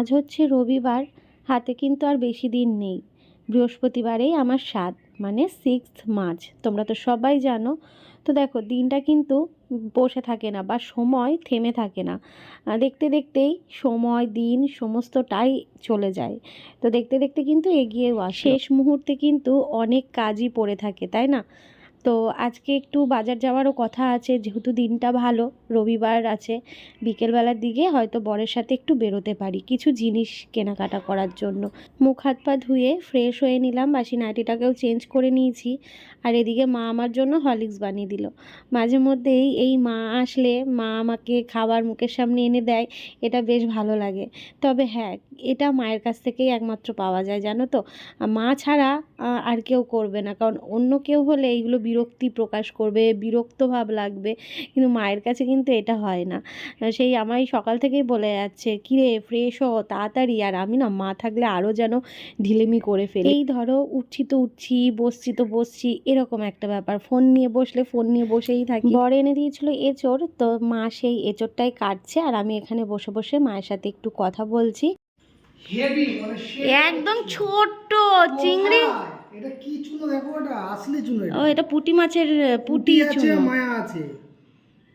আজ হচ্ছে রবিবার, হাতে কিন্তু আর বেশি দিন নেই। বৃহস্পতিবারেই আমার সাত মানে সিক্স মার্চ তোমরা তো সবাই জানো। তো দেখো, দিনটা কিন্তু বসে থাকে না বা সময় থেমে থাকে না। দেখতে দেখতেই সময়, দিন সমস্তটাই চলে যায়। তো দেখতে দেখতে কিন্তু এগিয়েও আসে শেষ মুহূর্তে কিন্তু অনেক কাজই পড়ে থাকে, তাই না? তো আজকে একটু বাজার যাওয়ারও কথা আছে, যেহেতু দিনটা ভালো, রবিবার আছে, বিকেলবেলার দিকে হয়তো বরের সাথে একটু বেরোতে পারি, কিছু জিনিস কেনাকাটা করার জন্য। মুখ হাত পা ধুয়ে ফ্রেশ হয়ে নিলাম, বাসি নাইটিটাকেও চেঞ্জ করে নিয়েছি, আর এদিকে মা আমার জন্য হরলিক্স বানিয়ে দিল। মাঝে মধ্যেই এই মা আসলে মা আমাকে খাবার মুখের সামনে এনে দেয়, এটা বেশ ভালো লাগে। তবে হ্যাঁ এটা মায়ের কাছ থেকেই একমাত্র পাওয়া যায়, জানো তো? মা ছাড়া আর কেউ করবে না, কারণ অন্য কেউ হলে এইগুলো বিরক্তি প্রকাশ করবে, বিরক্ত ভাব লাগবে। কিন্তু মায়ের কাছে কিন্তু এটা হয় না। সেই আমায় সকাল থেকেই বলে যাচ্ছে, কিরে ফ্রেশ হ, তাড়াতাড়ি। আর আমি না, মা থাকলে আরও যেন ঢিলেমি করে ফেলি। এই ধরো, উঠছি তো উঠছি, বসছি তো বসছি, এরকম একটা ব্যাপার। ফোন নিয়ে বসলে ফোন নিয়ে বসেই থাকি। বর এনে দিয়েছিল এঁচড়, তো মা সেই এঁচড়টাই কাটছে। আর আমি এখানে বসে বসে মায়ের সাথে একটু কথা বলছি। হেভি মানে একদম ছোট্ট চিংড়ি? এটা কি চুনো দেখো এটা? আসলে চুনো এটা। ও এটা পুঁটি মাছের পুঁটি আছে চুনো। মায়া আছে।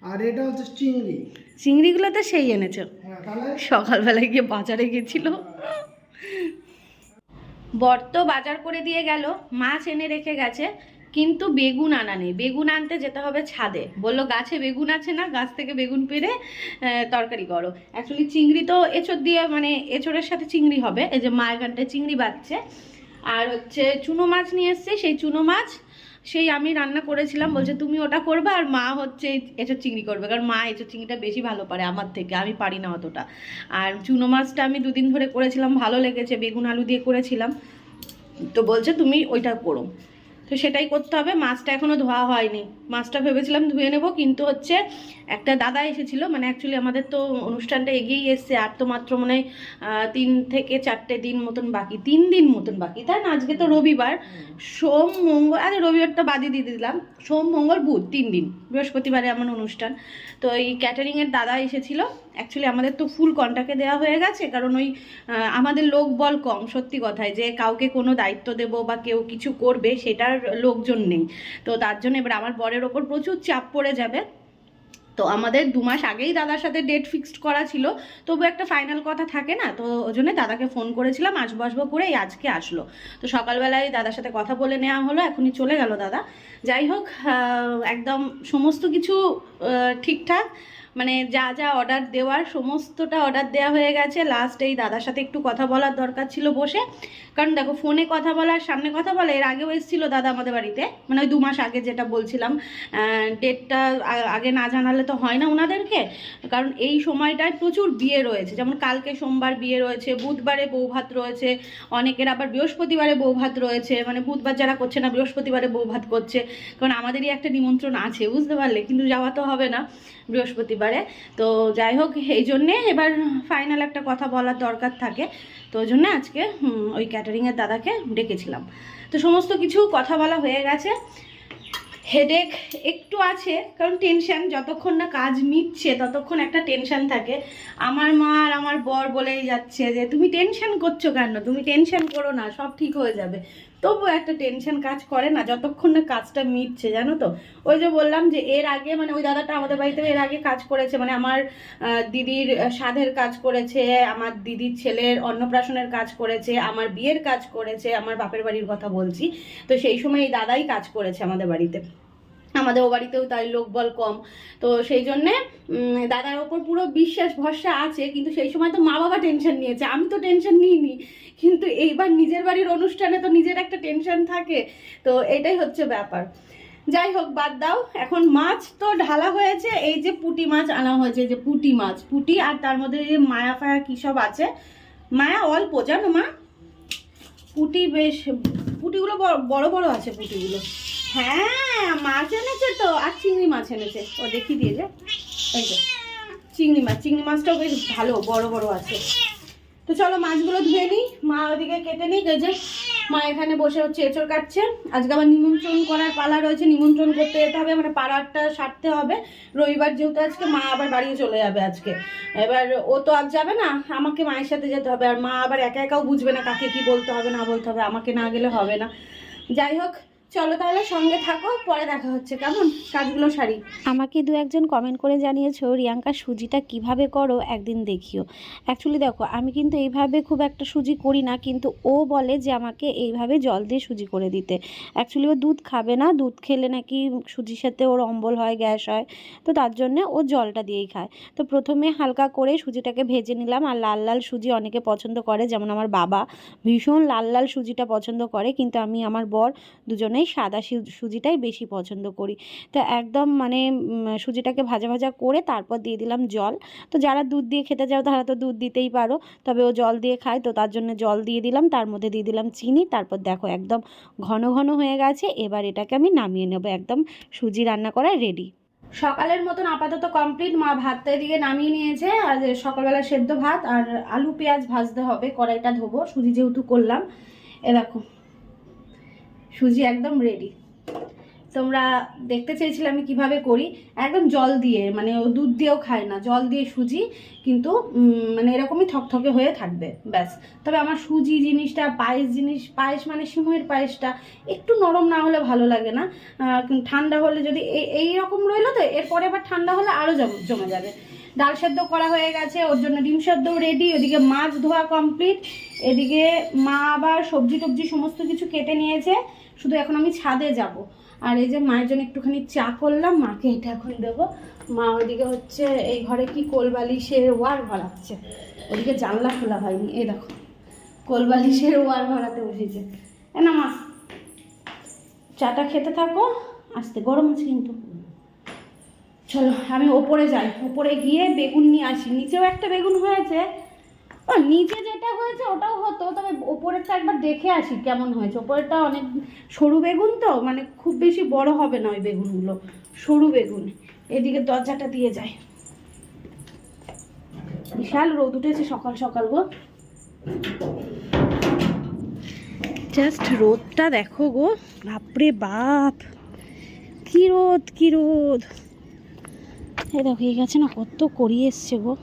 আর এটা হচ্ছে চিংড়ি। চিংড়িগুলো তো সেই এনেছো। হ্যাঁ সকালবেলায় গিয়ে বাজারে গেছিল। বর তো বাজার করে দিয়ে গেল মাছ এনে রেখে গেছে। কিন্তু বেগুন আনা নেই। বেগুন আনতে যেতে হবে ছাদে। বলল, গাছে বেগুন আছে না? গাছ থেকে বেগুন পেরে তরকারি করো। অ্যাকচুয়ালি চিংড়ি তো এঁচড় দিয়ে মানে এঁচড়ের সাথে চিংড়ি হবে। এই যে মা এখানটায় চিংড়ি বাচ্ছে আর হচ্ছে চুনো মাছ নিয়ে এসছে। সেই চুনো মাছ, সেই আমি রান্না করেছিলাম। বলছে, তুমি ওটা করবে আর মা হচ্ছে এঁচড় চিংড়ি করবে। কারণ মা এঁচড় চিংড়িটা বেশি ভালো পারে আমার থেকে। আমি পারি না অতটা। আর চুনো মাছটা আমি দুদিন ধরে করেছিলাম। ভালো লেগেছে। বেগুন আলু দিয়ে করেছিলাম। তো বলছে, তুমি ওইটা করো। তো সেটাই করতে হবে। মাছটা এখনও ধোয়া হয়নি। মাছটা ভেবেছিলাম ধুয়ে নেব কিন্তু হচ্ছে একটা দাদা এসেছিল মানে অ্যাকচুয়ালি আমাদের তো অনুষ্ঠানটা এগিয়েই এসছে আর তো মাত্র মনে তিন থেকে চারটে দিন মতন বাকি তিন দিন মতন বাকি তাই না? আজকে তো রবিবার সোম মঙ্গল আরে রবিবারটা বাদই দিয়ে দিলাম সোম মঙ্গল বুধ তিন দিন বৃহস্পতিবারে আমার অনুষ্ঠান। তো এই ক্যাটারিংয়ের দাদা এসেছিল অ্যাকচুয়ালি আমাদের তো ফুল কন্টাক্টে দেওয়া হয়ে গেছে, কারণ ওই আমাদের লোক বল কম, সত্যি কথায়। যে কাউকে কোনো দায়িত্ব দেব বা কেউ কিছু করবে, সেটার লোকজন নেই। তো তার জন্য এবার আমার বরের ওপর প্রচুর চাপ পড়ে যাবে। তো আমাদের দু মাস আগেই দাদার সাথে ডেট ফিক্সড করা ছিল। তবু একটা ফাইনাল কথা থাকে না, তো ওই জন্য দাদাকে ফোন করেছিলাম আসব আসব করে আজকে আসলো। তো সকালবেলায় দাদার সাথে কথা বলে নেওয়া হলো, এখনই চলে গেল দাদা। যাই হোক একদম সমস্ত কিছু ঠিকঠাক। মানে যা যা অর্ডার দেওয়ার সমস্তটা অর্ডার দেওয়া হয়ে গেছে। লাস্ট এই দাদার সাথে একটু কথা বলার দরকার ছিল বসে। কারণ দেখো ফোনে কথা বলার, সামনে কথা বলা, এর আগেও এসেছিল দাদা আমাদের বাড়িতে। মানে ওই দু মাস আগে যেটা বলছিলাম ডেটটা আগে না জানালে তো হয় না ওনাদেরকে। কারণ এই সময়টায় প্রচুর বিয়ে রয়েছে। যেমন কালকে সোমবার বিয়ে রয়েছে, বুধবারে বৌভাত রয়েছে, অনেকের আবার বৃহস্পতিবারে বৌভাত রয়েছে। মানে বুধবার যারা করছে না, বৃহস্পতিবারে বৌভাত করছে। কারণ আমাদেরই একটা নিমন্ত্রণ আছে, বুঝতে পারলে? কিন্তু যাওয়া তো হবে না বৃহস্পতিবারে। তো যাই হোক, এই জন্যে এবার ফাইনাল একটা কথা বলার দরকার থাকে। তো ওই জন্য আজকে ওই ক্যাটারিংয়ের দাদাকে ডেকেছিলাম। তো সমস্ত কিছু কথা বলা হয়ে গেছে। হেডেক একটু আছে, কারণ টেনশন যতক্ষণ না কাজ মিটছে, ততক্ষণ একটা টেনশন থাকে। আমার মা আর আমার বর বলেই যাচ্ছে যে, তুমি টেনশন করছ কেন? তুমি টেনশন করো না, সব ঠিক হয়ে যাবে। তবু একটা টেনশন কাজ করে না, যতক্ষণ না কাজটা মিটছে, জানো তো? ওই যে বললাম যে এর আগে মানে ওই দাদাটা আমাদের বাড়িতে এর আগে কাজ করেছে মানে আমার দিদির সাধের কাজ করেছে, আমার দিদির ছেলের অন্নপ্রাশনের কাজ করেছে, আমার বিয়ের কাজ করেছে, আমার বাপের বাড়ির কথা বলছি। তো সেই সময় এই দাদাই কাজ করেছে আমাদের বাড়িতে। আমাদের ও বাড়িতেও তাই লোকবল কম। তো সেই জন্যে দাদার ওপর পুরো বিশ্বাস, ভরসা আছে, কিন্তু সেই সময় তো মা বাবা টেনশন নিয়েছে। আমি তো টেনশন নিইনি। কিন্তু এইবার নিজের বাড়ির অনুষ্ঠানে তো নিজের একটা টেনশন থাকে। তো এটাই হচ্ছে ব্যাপার। যাই হোক, বাদ দাও। এখন মাছ তো ঢালা হয়েছে। এই যে পুঁটি মাছ আনা হয়েছে যে পুঁটি মাছ। পুঁটি আর তার মধ্যে যে মায়া ফায়া কী সব আছে? মায়া অল্প, জানো মা? পুঁটি বেশ, পুঁটিগুলো বড় বড় আছে পুঁটিগুলো। হ্যাঁ মাছ এনেছে তো। আর চিংড়ি মাছ এনেছে। ও দেখি দিয়ে যে। চিংড়ি মাছ। চিংড়ি মাছটাও বেশ ভালো, বড় বড় আছে। তো চলো মাছগুলো ধুয়ে নিই। মা ওদিকে কেটে নিই মা এখানে বসে হচ্ছে কাটছে। আজকে আবার নিমন্ত্রণ করার পালা রয়েছে। নিমন্ত্রণ করতে যেতে হবে। মানে পাড়ারটা সারতে হবে। রবিবার যেহেতু আজকে, মা আবার বাড়ি চলে যাবে আজকে। এবার ও তো আর যাবে না। আমাকে মায়ের সাথে যেতে হবে। আর মা আবার একা একাও বুঝবে না কাকে কি বলতে হবে, না বলতে হবে। আমাকে না গেলে হবে না। যাই হোক চলো তাহলে সঙ্গে থাকো, পরে দেখা হচ্ছে। কেমন? কাজগুলো সারি। আমাকে দু একজন কমেন্ট করে জানিয়েছো, রিয়াঙ্কা, সুজিটা কীভাবে করো একদিন দেখিও। অ্যাকচুয়ালি দেখো, আমি কিন্তু এইভাবে খুব একটা সুজি করি না, কিন্তু ও বলে যে আমাকে এইভাবে জল দিয়ে সুজি করে দিতে। অ্যাকচুয়ালি ও দুধ খাবে না, দুধ খেলে নাকি সুজির সাথে ওর অম্বল হয়, গ্যাস হয়, তো তার জন্যে ও জলটা দিয়েই খায়। তো প্রথমে হালকা করে সুজিটাকে ভেজে নিলাম, আর লাল লাল সুজি অনেকে পছন্দ করে, যেমন আমার বাবা ভীষণ লাল লাল সুজিটা পছন্দ করে, কিন্তু আমি, আমার বর দুজনেই সাদা সুজিটাই বেশি পছন্দ করি। তো একদম মানে সুজিটাকে ভাজা ভাজা করে তারপর দিয়ে দিলাম জল। তো যারা দুধ দিয়ে খেতে চাও তারা তো দুধ দিতেই পারো। তবে ও জল দিয়ে খায় তো তার জন্য জল দিয়ে দিলাম, তার মধ্যে দিয়ে দিলাম চিনি। তারপর দেখো একদম ঘন ঘন হয়ে গেছে, এবার এটাকে আমি নামিয়ে নেব। একদম সুজি রান্না করা রেডি সকালের মতন আপাতত কমপ্লিট মা ভাতটা এদিকে নামিয়ে নিয়েছে। আর সকালবেলা সেদ্ধ ভাত আর আলু পেঁয়াজ ভাজতে হবে, কড়াইটা ধোবো, সুজি যেহেতু করলাম। এ দেখো। সুজি একদম রেডি তোমরা দেখতে চেয়েছিলে আমি কীভাবে করি। একদম জল দিয়ে মানে ও দুধ দিয়েও খায় না, জল দিয়ে সুজি কিন্তু মানে এরকমই থকথকে হয়ে থাকবে, ব্যাস। তবে আমার সুজি জিনিসটা, পায়েস জিনিস, পায়েস মানে সিমুয়ের পায়েসটা, একটু নরম না হলে ভালো লাগে না। ঠান্ডা হলে যদি এই- এই রকম রইল তো, এরপরে আবার ঠান্ডা হলে আরও জমে যাবে। ডাল সেদ্ধ করা হয়ে গেছে, ওর জন্য ডিম সেদ্ধ রেডি ওদিকে মাছ ধোয়া কমপ্লিট এদিকে মা আবার সবজি টবজি সমস্ত কিছু কেটে নিয়েছে। শুধু এখন আমি ছাদে যাব। আর এই যে মায়ের জন্য একটুখানি চা করলাম, মাকে এটা এখন দেবো। মা ওদিকে হচ্ছে এই ঘরে কি কোলবালিশের ওয়ার ভরাচ্ছে। ওদিকে জানলা খোলা হয়নি, এই দেখো। কোলবালিশের ওয়ার ভরাতে বসেছে। না মা, চাটা খেতে থাকো আসতে গরম আছে কিন্তু। চলো, আমি ওপরে যাই। ওপরে গিয়ে বেগুন নিয়ে আসি। নিচেও একটা বেগুন হয়েছে। ও নিচে যেটা হয়েছে ওটাও হতো, তবে ওপরেরটা একবার দেখে আসি কেমন হয়েছে। ওপরেরটা অনেক, সরু বেগুন তো মানে খুব বেশি বড় হবে না ওই বেগুনগুলো, সরু বেগুন। এদিকে দরজাটা দিয়ে যায়। বিশাল রোদ উঠেছে সকাল সকাল গো। জাস্ট রোদটা দেখো গো, বাপরে বাপ। কি রোদ কি রোদ। এই দেখো, এই গাছে না কত করি এসছে গো।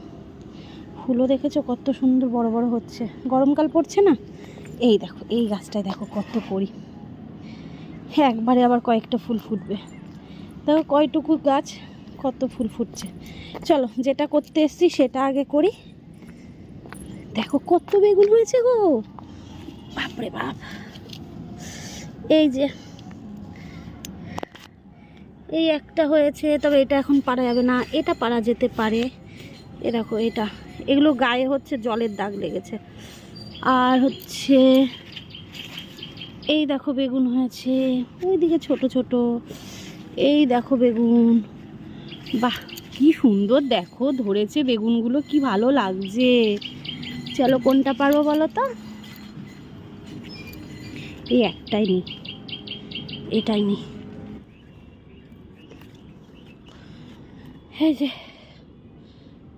ফুলও দেখেছ? কত সুন্দর বড় বড় হচ্ছে। গরমকাল পড়ছে না? এই দেখো, এই গাছটায় দেখো কত করি। হ্যাঁ একবারে আবার কয়েকটা ফুল ফুটবে। দেখো কয়টুকু গাছ, কত ফুল ফুটছে। চলো, যেটা করতে এসছি সেটা আগে করি। দেখো কত বেগুন হয়েছে গো! বাপরে বাপ! এই যে, এই একটা হয়েছে, তবে এটা এখন পারা যাবে না। এটা পারা যেতে পারে। এ দেখো, এটা। এগুলো গায়ে হচ্ছে জলের দাগ লেগেছে। আর হচ্ছে এই দেখো বেগুন হয়েছে, ওইদিকে ছোট ছোট, এই দেখো বেগুন। বাহ, কি সুন্দর দেখো, ধরেছে বেগুনগুলো, কি ভালো লাগছে। চলো কোনটা পারব বলো তো? এই একটাই নেই এটাই নেই হ্যাঁ যে,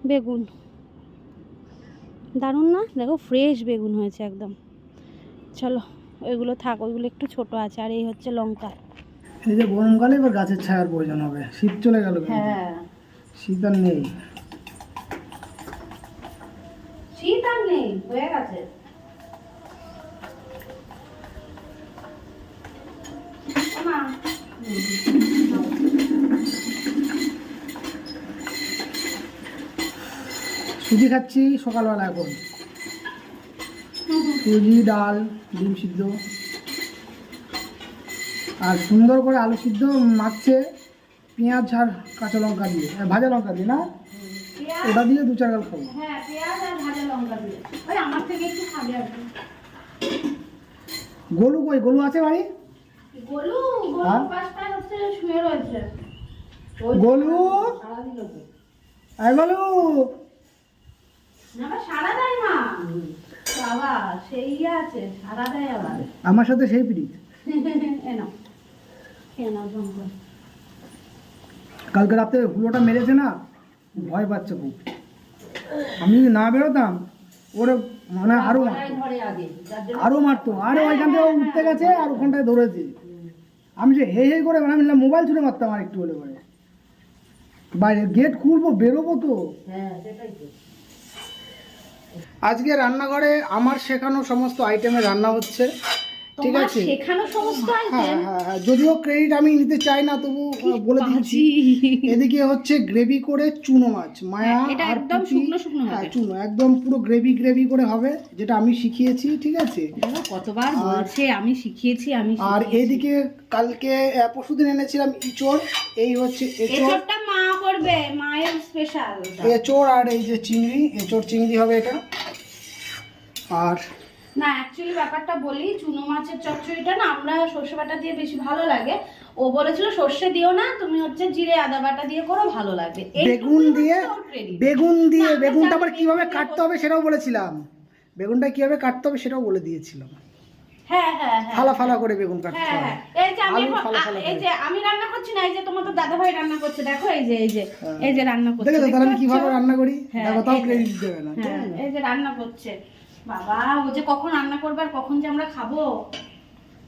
বেগুন। দারুণ না? দেখো ফ্রেশ বেগুন হয়েছে একদম। চলো ওইগুলো থাক ওইগুলো একটু ছোট আছে আর এই হচ্ছে লঙ্কা। এই যে গরমকালে এবার গাছের ছায়ার প্রয়োজন হবে। শীত চলে গেল। হ্যাঁ। শীত আর নেই। শীত আর নেই হয়ে গেছে। মা, সুজি খাচ্ছি সকালবেলা এখন। সুজি ডাল ডিম সিদ্ধ। আর সুন্দর করে আলু সিদ্ধ মাখছে পেঁয়াজ আর কাঁচা লঙ্কা দিয়ে। ভাজা লঙ্কা দিয়ে না? ওটা দিয়ে দু চার গাল খাব। হ্যাঁ। গলু কই? গলু আছে বাড়ি? গোলু গোলু। আমার সাথে সেই পিড়িত। করে। কালকে রাতে হুলোটা মেরেছে না ভয় পাচ্ছে খুব। আমি যদি না বেরোতাম ওরে মানে আরও আরও মারতো আরে ওইখান থেকে উঠতে গেছে আর ওখানটায় ধরেছে। আমি যে হে হে করে বললাম, মোবাইল ছুড়ে মারতাম আর একটু হলে পরে। বাইরে গেট খুলবো বেরোবো তো। হ্যাঁ সেটাই তো। আজকে রান্নাঘরে আমার শেখানো সমস্ত আইটেমে রান্না হচ্ছে। ঠিক আছে। শেখানো সমস্ত হ্যাঁ আইটেম হ্যাঁ হ্যাঁ। যদিও ক্রেডিট আমি নিতে চাই না তবু বলে দিচ্ছি এদিকে হচ্ছে গ্রেভি করে চুনো মাছ মায়া হ্যাঁ, এটা একদম শুকনো শুকনো হ্যাঁ হবে। চুনো একদম পুরো গ্রেভি গ্রেভি করে হবে যেটা আমি শিখিয়েছি ঠিক আছে? কতবার বলছে আমি শিখিয়েছি আমি আর এদিকে কালকে পরশুদিন এনেছিলাম ইচড় এই হচ্ছে এসবটা মা করবে মায়ের স্পেশাল এচড় আর এই যে চিংড়ি এচড় চিংড়ি হবে এটা। আর না অ্যাকচুয়ালি ব্যাপারটা বলি চুনো মাছের চচ্চড়িটা না আমরা সর্ষে বাটা দিয়ে বেশি ভালো লাগে। ও বলেছিল সর্ষে দিও না তুমি হচ্ছে জিরে আদা বাটা দিয়ে করো ভালো লাগবে বেগুন দিয়ে বেগুন দিয়ে বেগুনটা আবার কীভাবে কাটতে হবে সেটাও বলেছিলাম। বেগুনটা কীভাবে কাটতে হবে সেটাও বলে দিয়েছিলাম। হ্যাঁ হ্যাঁ হ্যাঁ ফালা ফালা করে বেগুন কাটতে হ্যাঁ হবে হ্যাঁ। এই যে আমি রান্না করছি না এই যে তোমার তো দাদা ভাই রান্না করছে দেখো এই যে এই যে এই যে রান্না করছে দেখেছ তাহলে কীভাবে রান্না করি? হ্যাঁ, দেখো তাও ক্রেডিট দেবে না ঠিক হ্যাঁ? এই যে রান্না করছে। বাবা ও যে কখন রান্না করবে আর কখন যে আমরা খাব?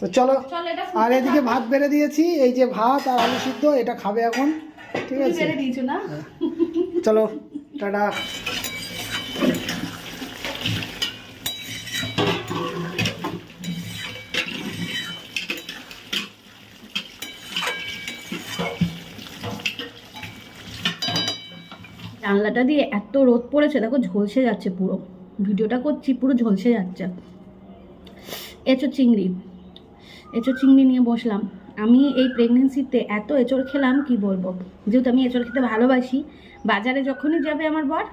তো চলো চলো আর এদিকে ভাত বেড়ে দিয়েছি এই যে ভাত আর আলু সিদ্ধ এটা খাবে এখন ঠিক আছে? বেড়ে দিয়েছ না? চলো টাটা। জানলাটা দিয়ে এত রোদ পড়েছে দেখো ঝলসে যাচ্ছে পুরো। ভিডিওটা করছি, পুরো ঝলসে যাচ্ছে। এঁচো চিংড়ি। এঁচো চিংড়ি নিয়ে বসলাম। আমি এই প্রেগনেন্সিতে এত এঁচড় খেলাম, কি বলব? যেহেতু আমি এঁচড় খেতে ভালোবাসি, বাজারে যখনই যাবে আমার বর,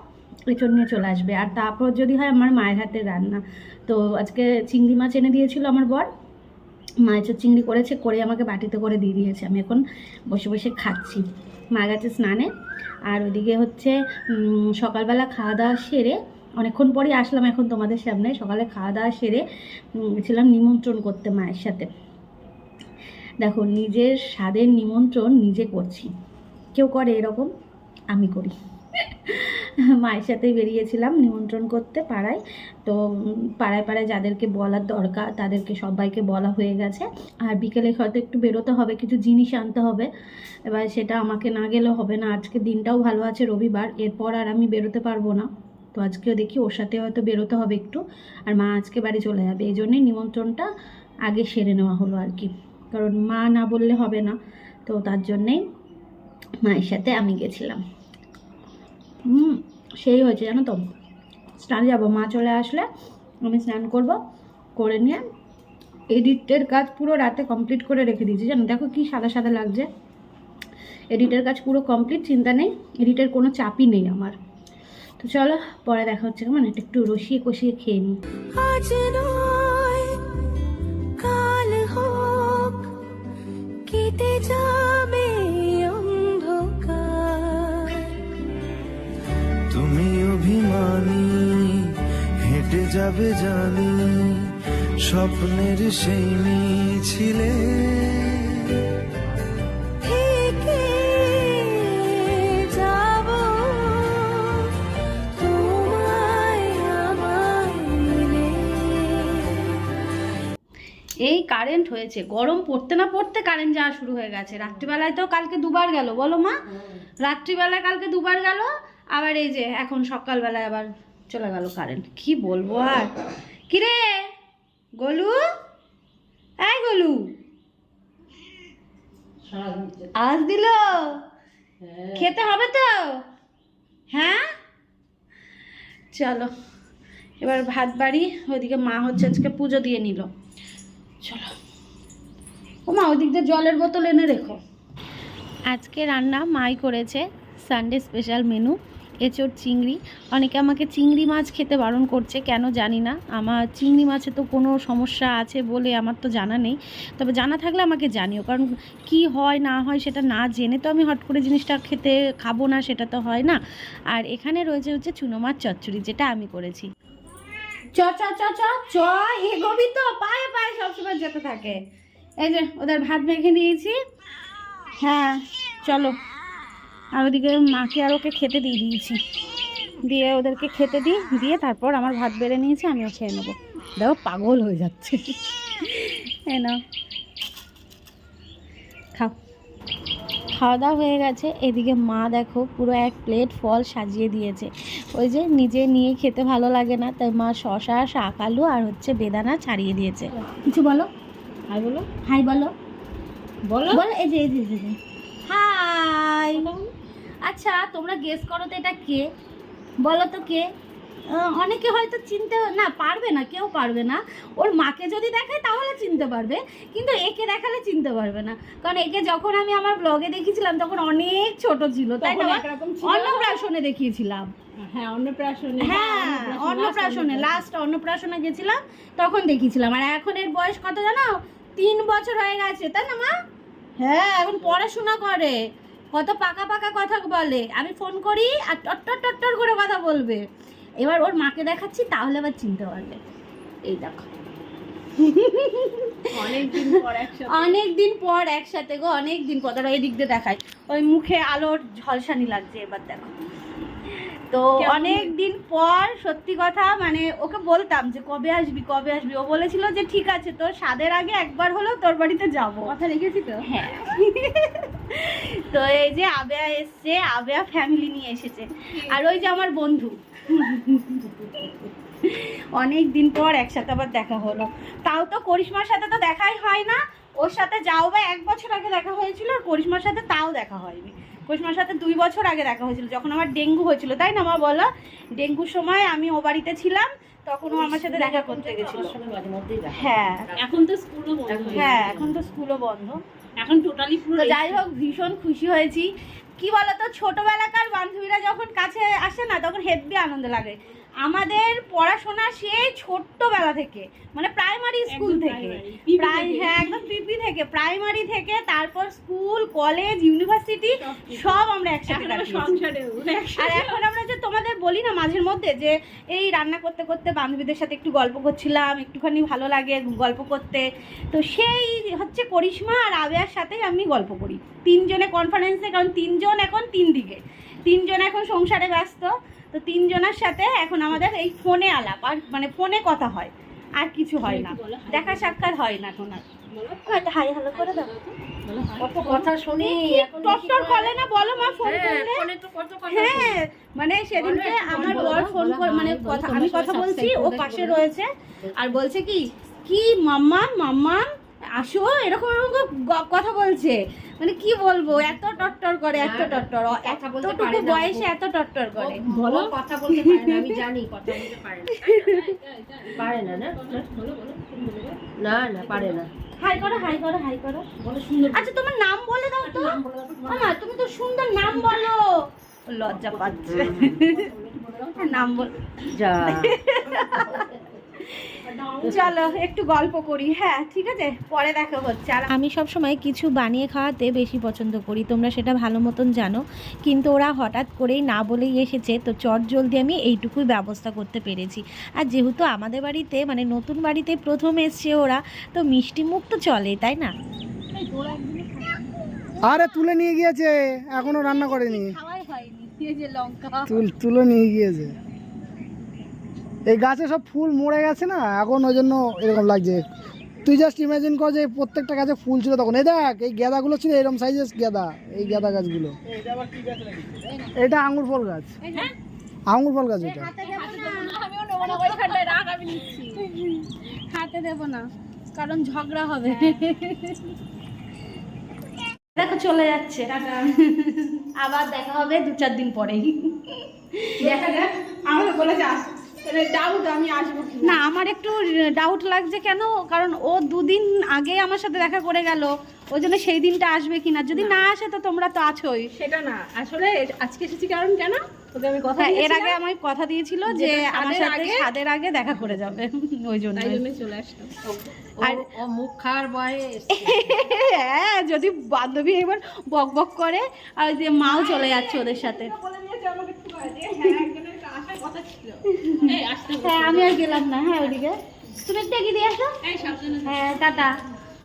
এঁচড় নিয়ে চলে আসবে। আর তারপর যদি হয় আমার মায়ের হাতে রান্না। তো আজকে চিংড়ি মাছ এনে দিয়েছিল আমার বর। মা এঁচড় চিংড়ি করেছে, করে আমাকে বাটিতে করে দিয়ে দিয়েছে। আমি এখন বসে বসে খাচ্ছি। মা গেছে স্নানে। আর ওইদিকে হচ্ছে সকালবেলা খাওয়া দাওয়া সেরে অনেকক্ষণ পরেই আসলাম এখন তোমাদের সামনে। সকালে খাওয়া দাওয়া সেরে ছিলাম নিমন্ত্রণ করতে মায়ের সাথে। দেখো, নিজের স্বাদের নিমন্ত্রণ নিজে করছি। কেউ করে এরকম, আমি করি। মায়ের সাথে বেরিয়েছিলাম নিমন্ত্রণ করতে পাড়ায়। তো, পাড়ায় পাড়ায় যাদেরকে বলার দরকার, তাদেরকে সবাইকে বলা হয়ে গেছে। আর বিকেলে হয়তো একটু বেরোতে হবে, কিছু জিনিস আনতে হবে। এবার সেটা আমাকে না গেলেও হবে না। আজকে দিনটাও ভালো আছে রবিবার, এরপর আর আমি বেরোতে পারব না। তো আজকেও দেখি ওর সাথে হয়তো বেরোতে হবে একটু। আর মা আজকে বাড়ি চলে যাবে, এই জন্যই নিমন্ত্রণটা আগে সেরে নেওয়া হলো আর কি। কারণ মা না বললে হবে না, তো তার জন্যেই মায়ের সাথে আমি গেছিলাম। হুম, সেই হয়েছে জানো তো। স্নান যাব, মা চলে আসলে আমি স্নান করব, করে নিয়ে এডিটের কাজ পুরো রাতে কমপ্লিট করে রেখে দিয়েছি। জানো, দেখো কি সাদা সাদা লাগছে। এডিটের কাজ পুরো কমপ্লিট, চিন্তা নেই। এডিটের কোনো চাপই নেই আমার। তো চলো পরে দেখা হচ্ছে কেমন? এটা একটু রসিয়ে কষিয়ে খেয়ে নিই। আজ নয় কাল হোক কেটে যাবে অন্ধকার। তুমি অভিমানী হেঁটে যাবে জানি স্বপ্নের সেই মিছিলে থেকে কারেন্ট হয়েছে। গরম পড়তে না পড়তে কারেন্ট যাওয়া শুরু হয়ে গেছে। রাত্রিবেলায় তো কালকে দুবার গেল, বলো মা। রাত্রিবেলায় কালকে দুবার গেল, আবার এই যে এখন সকালবেলায় আবার চলে গেল কারেন্ট কি বলব আর? কিরে? গলু? এই গলু। আজ দিল? খেতে হবে তো? হ্যাঁ? চলো, এবার ভাত বাড়ি, ওইদিকে মা হচ্ছে আজকে পুজো দিয়ে নিল। চলো। ও মা ওদিক দিয়ে জলের বোতল এনে রেখো। আজকে রান্না মাই করেছে সানডে স্পেশাল মেনু এঁচোড় চিংড়ি। অনেকে আমাকে চিংড়ি মাছ খেতে বারণ করছে, কেন জানি না। আমার চিংড়ি মাছে তো কোনো সমস্যা আছে বলে আমার তো জানা নেই। তবে জানা থাকলে আমাকে জানিও, কারণ কি হয়, না হয় সেটা না জেনে তো আমি হট করে জিনিসটা খেতে খাব না, সেটা তো হয় না। আর এখানে রয়েছে হচ্ছে চুনো মাছ চচ্চড়ি, যেটা আমি করেছি। চ চ চ চ চ এগোবি তো পায়ে পায়ে সবসময় যেতে থাকে। এই যে, ওদের ভাত মেখে দিয়েছি হ্যাঁ চলো। আর ওদিকে মাকে আর ওকে খেতে দিয়ে দিয়েছি। দিয়ে ওদেরকে খেতে দিই, দিয়ে তারপর আমার ভাত বেড়ে নিয়েছি, আমিও খেয়ে নেব। দেখো, পাগল হয়ে যাচ্ছে। এ নাও। খাওয়া দাওয়া হয়ে গেছে। এদিকে মা দেখো পুরো এক প্লেট ফল সাজিয়ে দিয়েছে। ওই যে নিজে নিয়ে খেতে ভালো লাগে না তাই মা শশা শাক আলু আর হচ্ছে বেদানা ছাড়িয়ে দিয়েছে। কিছু বলো? হাই বলো। হাই বলো। বলো। বলো এই যে এই যে হাই। আচ্ছা তোমরা গেস করো তো এটা কে? বলো তো কে? অনেকে হয়তো চিনতে না পারবে না কেউ পারবে না। ওর মাকে যদি দেখায় তাহলে চিনতে পারবে। কিন্তু একে দেখালে চিনতে পারবে না। কারণ একে যখন আমি আমার ব্লগে দেখেছিলাম তখন অনেক ছোট ছিল। তাই না অন্নপ্রাশনে দেখিয়েছিলাম। হ্যাঁ অন্নপ্রাশনে। হ্যাঁ অন্নপ্রাশনে লাস্ট অন্নপ্রাশনে গেছিলাম তখন দেখিয়েছিলাম। আর এখন এর বয়স কত জানো? তিন বছর হয়ে গেছে তাই না মা? হ্যাঁ এখন পড়াশোনা করে। কত পাকা পাকা কথা বলে। আমি ফোন করি আর টট্টর টট্টর করে কথা বলবে। এবার ওর মাকে দেখাচ্ছি তাহলে আবার চিনতে পারবে। এই দেখো। অনেকদিন পর একসাথে। অনেক দিন পর একসাথে গো অনেকদিন পর। ধরো এদিক দিয়ে দেখায় ওই মুখে আলোর ঝলসানি লাগছে এবার দেখো। তো অনেক দিন পর সত্যি কথা মানে ওকে বলতাম যে কবে আসবি কবে আসবি? ও বলেছিল যে ঠিক আছে তোর স্বাদের আগে একবার হলেও তোর বাড়িতে যাব। কথা রেখেছি তো? হ্যাঁ। তো এই যে আবেয়া এসছে আবেয়া ফ্যামিলি নিয়ে এসেছে। আর ওই যে আমার বন্ধু। অনেক দিন পর একসাথে আবার দেখা হলো। তাও তো করিশ্মার সাথে তো দেখাই হয় না। ওর সাথে যাও বা এক বছর আগে দেখা হয়েছিল আর করিশ্মার সাথে তাও দেখা হয়নি। করিশ্মার সাথে দুই বছর আগে দেখা হয়েছিল যখন আমার ডেঙ্গু হয়েছিল তাই না মা বলো? ডেঙ্গুর সময় আমি ও বাড়িতে ছিলাম তখন ও আমার সাথে দেখা করতে গেছিল। হ্যাঁ। এখন তো স্কুলও বন্ধ হ্যাঁ এখন তো স্কুলও বন্ধ। এখন টোটালি পুরো যাই হোক ভীষণ খুশি হয়েছি। কি বলতো ছোটবেলাকার বান্ধবীরা যখন কাছে আসে না তখন হেব্বি আনন্দ লাগে। আমাদের পড়াশোনা সেই ছোট্টবেলা থেকে মানে প্রাইমারি স্কুল থেকে। প্রায় হ্যাঁ একদম পিপি থেকে প্রাইমারি থেকে তারপর স্কুল কলেজ ইউনিভার্সিটি সব আমরা একসাথে আর এখন আমরা যে তোমাদের বলি না মাঝের মধ্যে যে এই রান্না করতে করতে বান্ধবীদের সাথে একটু গল্প করছিলাম একটুখানি ভালো লাগে গল্প করতে। তো সেই হচ্ছে করিশ্মা আর আবেয়ার সাথেই আমি গল্প করি। তিনজনে কনফারেন্সে কারণ তিনজন এখন তিন দিকে। তিনজন এখন সংসারে ব্যস্ত তো তিনজনের সাথে এখন আমাদের এই ফোনে আলাপ আর মানে ফোনে কথা হয় আর কিছু হয় না। দেখা সাক্ষাৎ হয় না এখন আর বলো, হাই হ্যালো করে দাও কত কথা শুনি করে না বলো মা ফোন হ্যাঁ, করলে ফোনে তো কত কথা হ্যাঁ মানে সেদিনকে আমার বর ফোন করে মানে কথা আমি কথা বলছি ও পাশে রয়েছে আর বলছে কি কি মাম্মা মাম্মা আসো এরকম এরকম কথা বলছে মানে কি বলব এত টট্টর করে এত টট্টর এতটুকু পারে না, বয়সে এত টট্টর করে বলো কথা বলতে পারে না আমি জানি কথা বলতে পারে না পারে না না। না না পারে না হাই করো হাই করো হাই করো। বলো সুন্দর আচ্ছা তোমার নাম বলে দাও তো। আমা তুমি তো সুন্দর নাম বলো। লজ্জা পাচ্ছে। নাম বল যা। চলো একটু গল্প করি। হ্যাঁ ঠিক আছে? পরে দেখা হচ্ছে। আর আমি সব সময় কিছু বানিয়ে খাওয়াতে বেশি পছন্দ করি। তোমরা সেটা ভালো মতন জানো। কিন্তু ওরা হঠাৎ করেই না বলেই এসেছে। তো চট জলদি আমি এইটুকুই ব্যবস্থা করতে পেরেছি। আর যেহেতু আমাদের বাড়িতে মানে নতুন বাড়িতে প্রথম এসছে ওরা তো মিষ্টি মুখ তো চলেই তাই না? আরে তুলে নিয়ে গিয়েছে। এখনও রান্না করেনি। তুলে নিয়ে গিয়েছে। এই গাছে সব ফুল মরে গেছে না? এখন ওই জন্য এরকম লাগছে। তুই জাস্ট ইমাজিন কর যে প্রত্যেকটা গাছে ফুল ছিল তখন। এই দেখ এই গাঁদাগুলো ছিল এরকম সাইজের গেঁদা এই গাঁদা গাছগুলো। এটা আঙুর ফল গাছ। আঙুর ফল গাছ এটা। হাতে দেবো না আমিও নেব না ওইখানটায় রাখ আমি নিচ্ছি হাতে দেবো না কারণ ঝগড়া হবে দেখো চলে যাচ্ছে। আবার দেখা হবে দু চার দিন পরেই। দেখা যাক আমাকে বলেছে আস ডাউট আমি আসব না? আমার একটু ডাউট লাগছে কেন? কারণ ও দুদিন আগে আমার সাথে দেখা করে গেল। ওই জন্য সেই দিনটা আসবে কিনা। যদি না। আসে তো তোমরা তো আছোই। সেটা না। আসলে আজকে এসেছি কারণ কেন তোকে আমি কথা হ্যাঁ, এর আগে আমায় কথা দিয়েছিল যে আমার সাথে আগে- স্বাদের আগে দেখা করে যাবে। ওই জন্য চলে আসলাম। আর মুখ খাওয়ার ভয়ে হ্যাঁ যদি বান্ধবী এবার বক বক করে আর ওই যে মাও চলে যাচ্ছে ওদের সাথে। আমাকে হ্যাঁ হ্যাঁ আমি আর গেলাম না হ্যাঁ ওইদিকে তুমি দেখি দিয়ে আসো। হ্যাঁ টাটা।